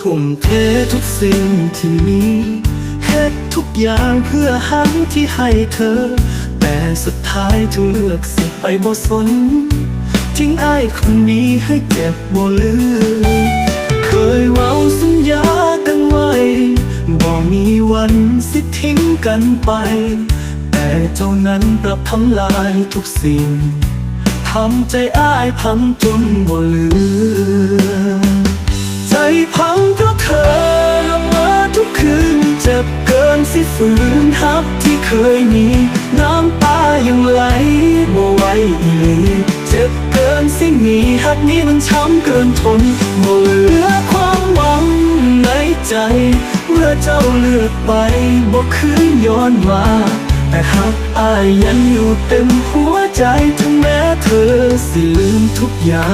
ทุ่มเททุกสิ่งที่มีเฮ็ดทุกอย่างเพื่อหันที่ให้เธอ แต่สุดท้ายเธอเลือกสิไปบ่สน ทิ้งอ้ายคนนี้ให้เก็บบ่ลืมเคยเว้าสัญญากันไว้บ่มีวันสิทิ้งกันไป แต่เจ้านั้นกลับทำลายทุกสิ่งทำใจอ้ายพังจนบ่เหลือ พังเพราะเธอละเมอทุกคืนเจ็บเกินสิฝืนฮับที่เคยมี น้ำตายังไหลบ่ไหวอีหลีเจ็บเกินสิมีฮักนี้มันช้ำเกินทนบ่เหลือความหวังในใจเมื่อเจ้าเลือกไปบ่คืนย้อนมาแต่หักอายยังอยู่เต็มหัวใจถึงแม้เธอสิลืมทุกอย่า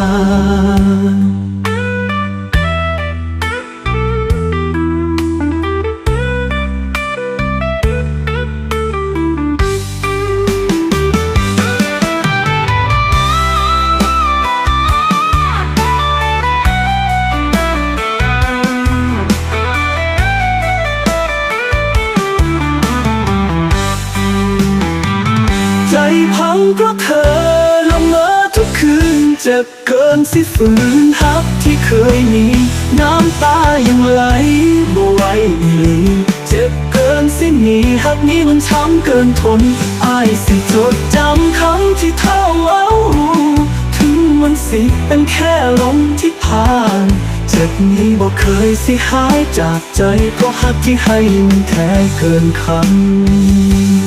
ง พังเพราะเธอละเมอทุกคืนเจ็บเกินสิฝืนฮักที่เคยมี น้ำตายังไหลบ่ไหวลีเจ็บเกินสิหนีฮักนี้มันช้ำเกินทนอายสิจดจำคำที่เท่าเอาถึงมันสิเป็นแค่ลมที่ผ่านเจ็บนี้บ่เคยสิหายจากใจเพราะฮักที่ให้มันแท้เกินคำ